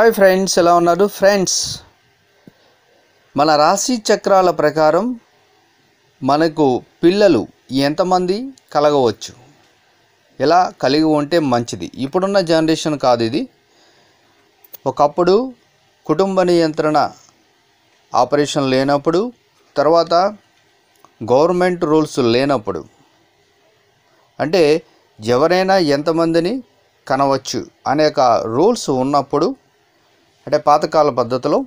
Hi friends ఎలా ఉన్నారు? Friends మన రాశి చక్రాల ప్రకారం మనకు పిల్లలు ఎంతమంది కలగవచ్చు? ఎలా కలిగి ఉంటే మంచిది? ఇప్పుడున్న జనరేషన్ కాదు ఇది. ఒకప్పుడు కుటుంబ నియంత్రణ ఆపరేషన్ లేనప్పుడు తర్వాత గవర్నమెంట్ రూల్స్ లేనప్పుడు అంటే ఎవరైనా ఎంతమందిని కనవచ్చు అనేక రూల్స్ ఉన్నప్పుడు అంటే పాతకాల పద్ధతిలో.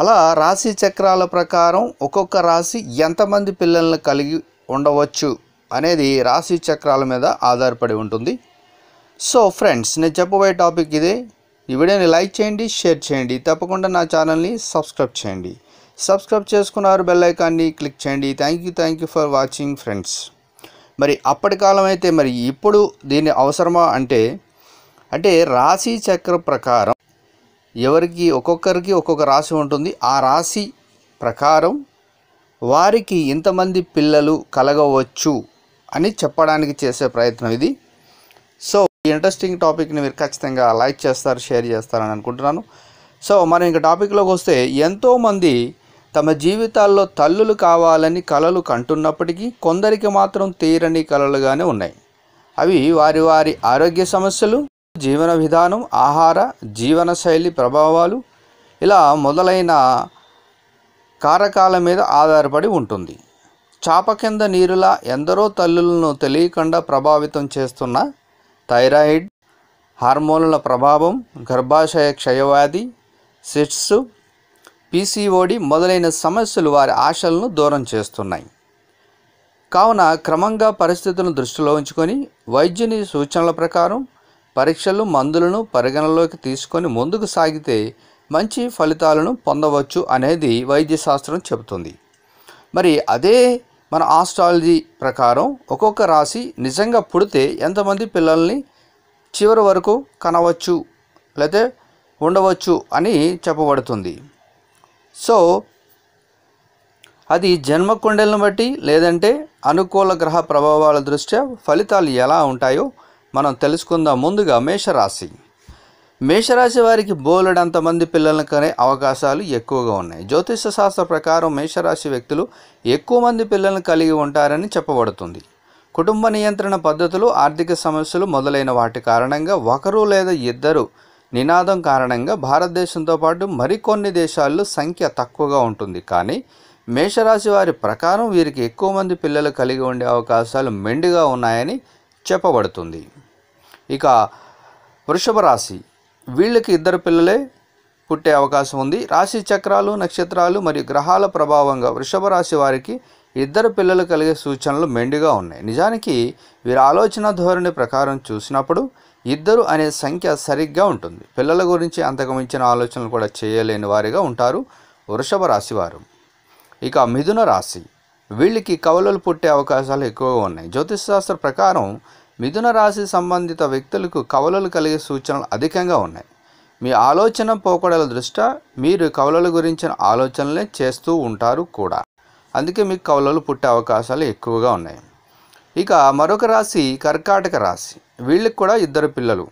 అలా రాశి చక్రాల ప్రకారం ఒక్కొక్క రాశి ఎంతమంది పిల్లల్ని కలిగి ఉండవచ్చు అనేది రాశి చక్రాల మీద ఆధారపడి ఉంటుంది. సో ఫ్రెండ్స్ నేను చెప్పబోయే టాపిక్ ఇదే. ఈ వీడియోని లైక్ చేయండి షేర్ చేయండి. తప్పకుండా నా ఛానల్ని సబ్స్క్రైబ్ చేయండి. సబ్స్క్రైబ్ చేసుకున్నారు బెల్ ఐకాన్ని క్లిక్ చేయండి. Thank you thank you for watching friends. మరి అప్పటి కాలం అయితే మరి ఇప్పుడు దీని అవసరమా అంటే అంటే రాశి చక్ర ప్రకారం ఎవరికి ఒక్కొక్కరికి ఒక్కొక్క రాశి ఉంటుంది. ఆ రాశి ప్రకారం వారికి ఇంతమంది పిల్లలు కలగవచ్చు అని చెప్పడానికి చేసే ప్రయత్నం ఇది. సో ఈ ఇంట్రెస్టింగ్ టాపిక్ని మీరు ఖచ్చితంగా లైక్ చేస్తారు షేర్ చేస్తారని అనుకుంటున్నాను. సో మనం ఇంకా టాపిక్లోకి వస్తే ఎంతోమంది తమ జీవితాల్లో తల్లులు కావాలని కలలు కంటున్నప్పటికీ కొందరికి మాత్రం తీరని కలలుగానే ఉన్నాయి. అవి వారి వారి ఆరోగ్య సమస్యలు జీవన విధానం ఆహార జీవన శైలి ప్రభావాలు ఇలా మొదలైన కారకాల మీద ఆధారపడి ఉంటుంది. చాప కింద నీరులా ఎందరో తల్లులను తెలియకుండా ప్రభావితం చేస్తున్న థైరాయిడ్ హార్మోన్ల ప్రభావం గర్భాశయ క్షయవ్యాధి సిట్స్ పీసీఓడి మొదలైన సమస్యలు వారి ఆశలను దూరం చేస్తున్నాయి. కావున క్రమంగా పరిస్థితులను దృష్టిలో ఉంచుకొని వైద్యుని సూచనల ప్రకారం పరీక్షలు మందులను పరిగణలోకి తీసుకొని ముందుకు సాగితే మంచి ఫలితాలను పొందవచ్చు అనేది వైద్యశాస్త్రం చెబుతుంది. మరి అదే మన ఆస్ట్రాలజీ ప్రకారం ఒక్కొక్క రాశి నిజంగా పుడితే ఎంతమంది పిల్లల్ని చివరి వరకు కనవచ్చు లేకపోతే ఉండవచ్చు అని చెప్పబడుతుంది. సో అది జన్మ కుండలను బట్టి లేదంటే అనుకూల గ్రహ ప్రభావాల దృష్ట్యా ఫలితాలు ఎలా ఉంటాయో మనం తెలుసుకుందాం ముందుగా మేషరాశి. మేషరాశి వారికి బోలెడంత మంది పిల్లలను కనే అవకాశాలు ఎక్కువగా ఉన్నాయి. జ్యోతిష శాస్త్ర ప్రకారం మేషరాశి వ్యక్తులు ఎక్కువ మంది పిల్లలను కలిగి ఉంటారని చెప్పబడుతుంది. కుటుంబ నియంత్రణ పద్ధతులు ఆర్థిక సమస్యలు మొదలైన వాటి కారణంగా ఒకరు లేదా ఇద్దరు నినాదం కారణంగా భారతదేశంతో పాటు మరికొన్ని దేశాల్లో సంఖ్య తక్కువగా ఉంటుంది. కానీ మేషరాశి వారి ప్రకారం వీరికి ఎక్కువ మంది పిల్లలు కలిగి ఉండే అవకాశాలు మెండుగా ఉన్నాయని చెప్పబడుతుంది. ఇక వృషభ రాశి. వీళ్ళకి ఇద్దరు పిల్లలే పుట్టే అవకాశం ఉంది. రాశి చక్రాలు నక్షత్రాలు మరియు గ్రహాల ప్రభావంగా వృషభ రాశి వారికి ఇద్దరు పిల్లలు కలిగే సూచనలు మెండుగా ఉన్నాయి. నిజానికి వీరి ఆలోచన ధోరణి ప్రకారం చూసినప్పుడు ఇద్దరు అనే సంఖ్య సరిగ్గా ఉంటుంది. పిల్లల గురించి అంతకు మించిన ఆలోచనలు కూడా చేయలేని వారిగా ఉంటారు వృషభ రాశి వారు. ఇక మిథున రాశి. వీళ్ళకి కవలలు పుట్టే అవకాశాలు ఎక్కువగా ఉన్నాయి. జ్యోతిషశాస్త్ర ప్రకారం మిథున రాశి సంబంధిత వ్యక్తులకు కవలలు కలిగే సూచనలు అధికంగా ఉన్నాయి. మీ ఆలోచన పోకడల దృష్ట్యా మీరు కవలల గురించిన ఆలోచనలే చేస్తూ ఉంటారు కూడా. అందుకే మీకు కవలలు పుట్టే అవకాశాలు ఎక్కువగా ఉన్నాయి. ఇక మరొక రాశి కర్కాటక రాశి. వీళ్ళకి కూడా ఇద్దరు పిల్లలు.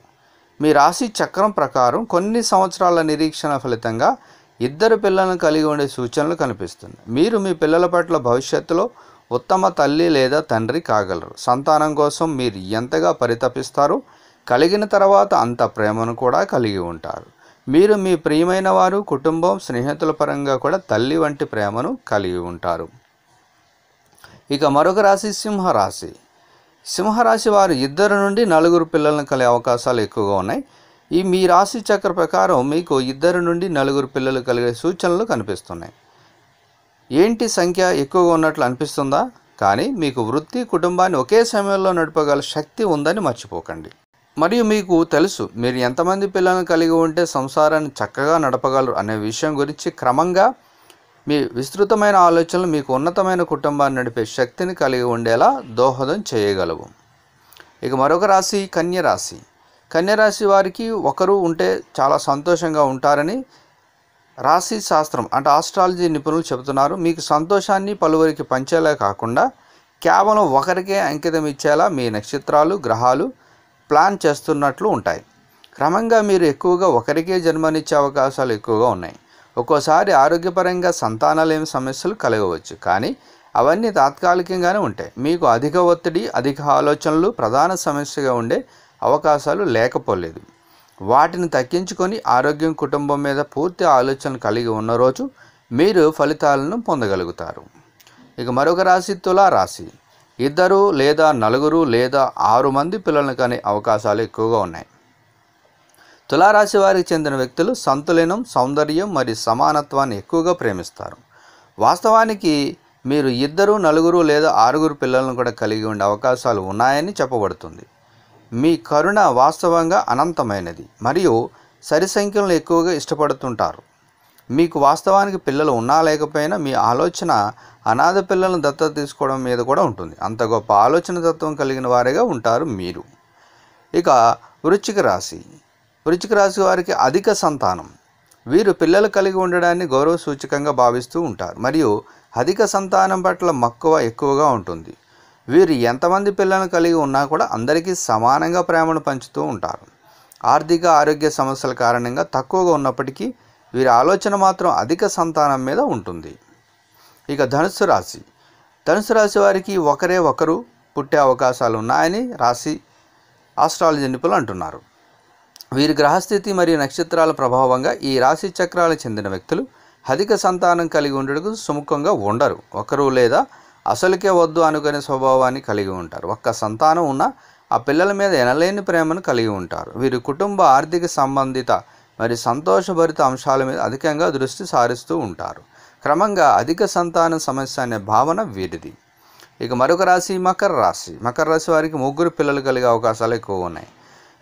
మీ రాశి చక్రం ప్రకారం కొన్ని సంవత్సరాల నిరీక్షణ ఫలితంగా ఇద్దరు పిల్లలను కలిగి ఉండే సూచనలు కనిపిస్తున్నాయి. మీరు మీ పిల్లల పట్ల భవిష్యత్తులో ఉత్తమ తల్లి లేదా తండ్రి కాగలరు. సంతానం కోసం మీరు ఎంతగా పరితపిస్తారో? కలిగిన తర్వాత అంత ప్రేమను కూడా కలిగి ఉంటారు. మీరు మీ ప్రియమైన వారు కుటుంబం స్నేహితుల పరంగా కూడా తల్లి వంటి ప్రేమను కలిగి ఉంటారు. ఇక మరొక రాశి సింహరాశి. సింహరాశి వారు ఇద్దరు నుండి నలుగురు పిల్లలను కలిగే అవకాశాలు ఎక్కువగా ఉన్నాయి. ఈ మీ రాశి చక్ర ప్రకారం మీకు ఇద్దరు నుండి నలుగురు పిల్లలు కలిగే సూచనలు కనిపిస్తున్నాయి. ఏంటి సంఖ్య ఎక్కువగా ఉన్నట్లు అనిపిస్తుందా? కానీ మీకు వృత్తి కుటుంబాన్ని ఒకే సమయంలో నడపగల శక్తి ఉందని మర్చిపోకండి. మరియు మీకు తెలుసు మీరు ఎంతమంది పిల్లలను కలిగి ఉంటే సంసారాన్ని చక్కగా నడపగలరు అనే విషయం గురించి క్రమంగా మీ విస్తృతమైన ఆలోచనలు మీకు ఉన్నతమైన కుటుంబాన్ని నడిపే శక్తిని కలిగి ఉండేలా దోహదం చేయగలవు. ఇక మరొక రాశి కన్య రాశి. కన్యరాశి వారికి ఒకరు ఉంటే చాలా సంతోషంగా ఉంటారని రాశి శాస్త్రం అంటే ఆస్ట్రాలజీ నిపుణులు చెబుతున్నారు. మీకు సంతోషాన్ని పలువురికి పంచేలా కాకుండా కేవలం ఒకరికే అంకితం ఇచ్చేలా మీ నక్షత్రాలు గ్రహాలు ప్లాన్ చేస్తున్నట్లు ఉంటాయి. క్రమంగా మీరు ఎక్కువగా ఒకరికే జన్మనిచ్చే అవకాశాలు ఎక్కువగా ఉన్నాయి. ఒక్కోసారి ఆరోగ్యపరంగా సంతానాలేమి సమస్యలు కలగవచ్చు. కానీ అవన్నీ తాత్కాలికంగానే ఉంటాయి. మీకు అధిక ఒత్తిడి అధిక ఆలోచనలు ప్రధాన సమస్యగా ఉండే అవకాశాలు లేకపోలేదు. వాటిని తగ్గించుకొని ఆరోగ్యం కుటుంబం మీద పూర్తి ఆలోచన కలిగి ఉన్న రోజు మీరు ఫలితాలను పొందగలుగుతారు. ఇక మరొక రాశి తులా రాశి. ఇద్దరు లేదా నలుగురు లేదా ఆరు మంది పిల్లలను కనే అవకాశాలు ఎక్కువగా ఉన్నాయి. తులారాశి వారికి చెందిన వ్యక్తులు సంతులనం సౌందర్యం మరియు సమానత్వాన్ని ఎక్కువగా ప్రేమిస్తారు. వాస్తవానికి మీరు ఇద్దరు నలుగురు లేదా ఆరుగురు పిల్లలను కూడా కలిగి ఉండే అవకాశాలు ఉన్నాయని చెప్పబడుతుంది. మీ కరుణ వాస్తవంగా అనంతమైనది. మరియు సరి సంఖ్యలను ఎక్కువగా ఇష్టపడుతుంటారు. మీకు వాస్తవానికి పిల్లలు ఉన్నా లేకపోయినా మీ ఆలోచన అనాథ పిల్లలను దత్తత తీసుకోవడం మీద కూడా ఉంటుంది. అంత గొప్ప ఆలోచన తత్వం కలిగిన వారిగా ఉంటారు మీరు. ఇక వృచ్చిక రాశి. వృచ్చిక రాశి వారికి అధిక సంతానం. వీరు పిల్లలు కలిగి ఉండడాన్ని గౌరవ సూచకంగా భావిస్తూ ఉంటారు. మరియు అధిక సంతానం పట్ల మక్కువ ఎక్కువగా ఉంటుంది. వీరు ఎంతమంది పిల్లలను కలిగి ఉన్నా కూడా అందరికీ సమానంగా ప్రేమను పంచుతూ ఉంటారు. ఆర్థిక ఆరోగ్య సమస్యల కారణంగా తక్కువగా ఉన్నప్పటికీ వీరి ఆలోచన మాత్రం అధిక సంతానం మీద ఉంటుంది. ఇక ధనుసు రాశి. ధనుసు రాశి వారికి ఒకరే ఒకరు పుట్టే అవకాశాలు ఉన్నాయని రాశి ఆస్ట్రాలజీ నిపుణులు అంటున్నారు. వీరి గ్రహస్థితి మరియు నక్షత్రాల ప్రభావంగా ఈ రాశి చక్రాలకు చెందిన వ్యక్తులు అధిక సంతానం కలిగి ఉండటకు సుముఖంగా ఉండరు. ఒకరు లేదా అసలుకే వద్దు అనుకునే స్వభావాన్ని కలిగి ఉంటారు. ఒక్క సంతానం ఉన్న ఆ పిల్లల మీద ఎనలేని ప్రేమను కలిగి ఉంటారు. వీరి కుటుంబ ఆర్థిక సంబంధిత మరియు సంతోషభరిత అంశాల మీద అధికంగా దృష్టి సారిస్తూ ఉంటారు. క్రమంగా అధిక సంతాన సమస్య అనే భావన వీరిది. ఇక మరొక రాశి మకర రాశి. మకర రాశి వారికి ముగ్గురు పిల్లలు కలిగే అవకాశాలు ఎక్కువ ఉన్నాయి.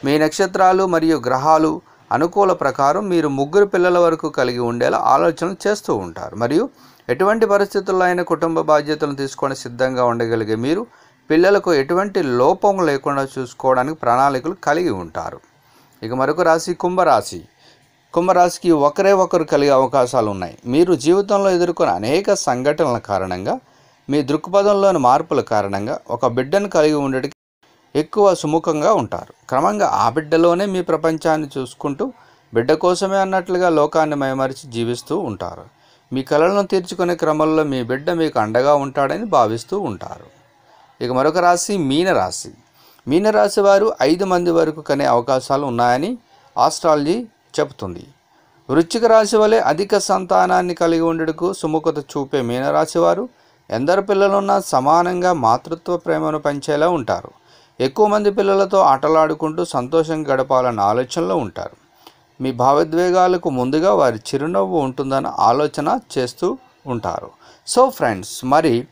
మీ నక్షత్రాలు మరియు గ్రహాలు అనుకూల ప్రకారం మీరు ముగ్గురు పిల్లల వరకు కలిగి ఉండేలా ఆలోచనలు చేస్తూ ఉంటారు. మరియు ఎటువంటి పరిస్థితుల్లో అయినా కుటుంబ బాధ్యతలను తీసుకొని సిద్ధంగా ఉండగలిగే మీరు పిల్లలకు ఎటువంటి లోపం లేకుండా చూసుకోవడానికి ప్రణాళికలు కలిగి ఉంటారు. ఇక మరొక రాశి కుంభరాశి. కుంభరాశికి ఒకరే ఒకరు కలిగే అవకాశాలు ఉన్నాయి. మీరు జీవితంలో ఎదుర్కొన్న అనేక సంఘటనల కారణంగా మీ దృక్పథంలోని మార్పుల కారణంగా ఒక బిడ్డను కలిగి ఉండడానికి ఎక్కువ సుముఖంగా ఉంటారు. క్రమంగా ఆ బిడ్డలోనే మీ ప్రపంచాన్ని చూసుకుంటూ బిడ్డ కోసమే అన్నట్లుగా లోకాన్ని మైమరిచి జీవిస్తూ ఉంటారు. మీ కలలను తీర్చుకునే క్రమంలో మీ బిడ్డ మీకు అండగా ఉంటాడని భావిస్తూ ఉంటారు. ఇక మరొక రాశి మీనరాశి. మీనరాశి వారు ఐదు మంది వరకు కనే అవకాశాలు ఉన్నాయని ఆస్ట్రాలజీ చెబుతుంది. వృశ్చిక రాశి వలె అధిక సంతానాన్ని కలిగి ఉండటకు సుముఖత చూపే మీనరాశి వారు ఎందరు పిల్లలున్నా సమానంగా మాతృత్వ ప్రేమను పంచేలా ఉంటారు. ఎక్కువ మంది పిల్లలతో ఆటలాడుకుంటూ సంతోషంగా గడపాలన్న ఆలోచనలో ఉంటారు. మీ భావోద్వేగాలకు ముందుగా వారి చిరునవ్వు ఉంటుందన్న ఆలోచన చేస్తూ ఉంటారు. సో ఫ్రెండ్స్ మరి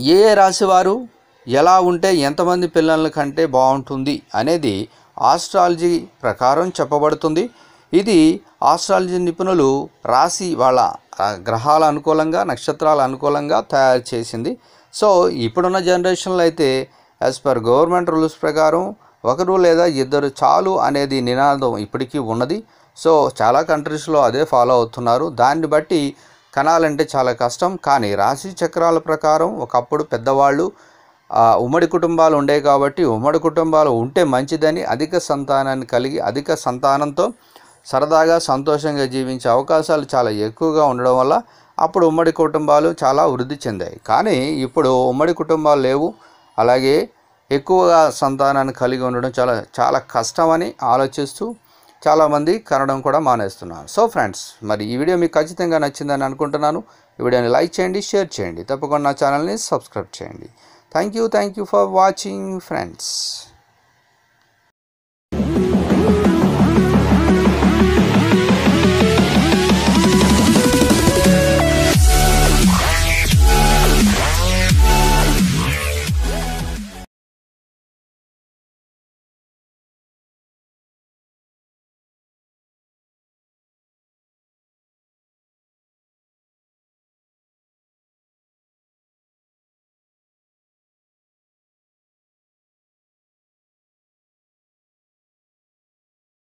ఏ ఏ రాశివారు ఎలా ఉంటే ఎంతమంది పిల్లల కంటే బాగుంటుంది అనేది ఆస్ట్రాలజీ ప్రకారం చెప్పబడుతుంది. ఇది ఆస్ట్రాలజీ నిపుణులు రాశి వాళ్ళ గ్రహాల అనుకూలంగా నక్షత్రాల అనుకూలంగా తయారు చేసింది. సో ఇప్పుడున్న జనరేషన్లో అయితే యాజ్ పర్ గవర్నమెంట్ రూల్స్ ప్రకారం ఒకరు లేదా ఇద్దరు చాలు అనేది నినాదం ఇప్పటికీ ఉన్నది. సో చాలా కంట్రీస్లో అదే ఫాలో అవుతున్నారు. దాన్ని బట్టి కనాలంటే చాలా కష్టం. కానీ రాశి చక్రాల ప్రకారం ఒకప్పుడు పెద్దవాళ్ళు ఉమ్మడి కుటుంబాలు ఉండేవి కాబట్టి ఉమ్మడి కుటుంబాలు ఉంటే మంచిదని అధిక సంతానాన్ని కలిగి అధిక సంతానంతో సరదాగా సంతోషంగా జీవించే అవకాశాలు చాలా ఎక్కువగా ఉండడం వల్ల అప్పుడు ఉమ్మడి కుటుంబాలు చాలా వృద్ధి చెందాయి. కానీ ఇప్పుడు ఉమ్మడి కుటుంబాలు లేవు. అలాగే ఎక్కువగా సంతానాన్ని కలిగి ఉండడం చాలా చాలా కష్టమని ఆలోచిస్తూ చాలామంది కనడం కూడా మానేస్తున్నారు. సో ఫ్రెండ్స్ మరి ఈ వీడియో మీకు ఖచ్చితంగా నచ్చిందని అనుకుంటున్నాను. ఈ వీడియోని లైక్ చేయండి షేర్ చేయండి. తప్పకుండా నా ఛానల్ని సబ్స్క్రైబ్ చేయండి. Thank you thank you for watching friends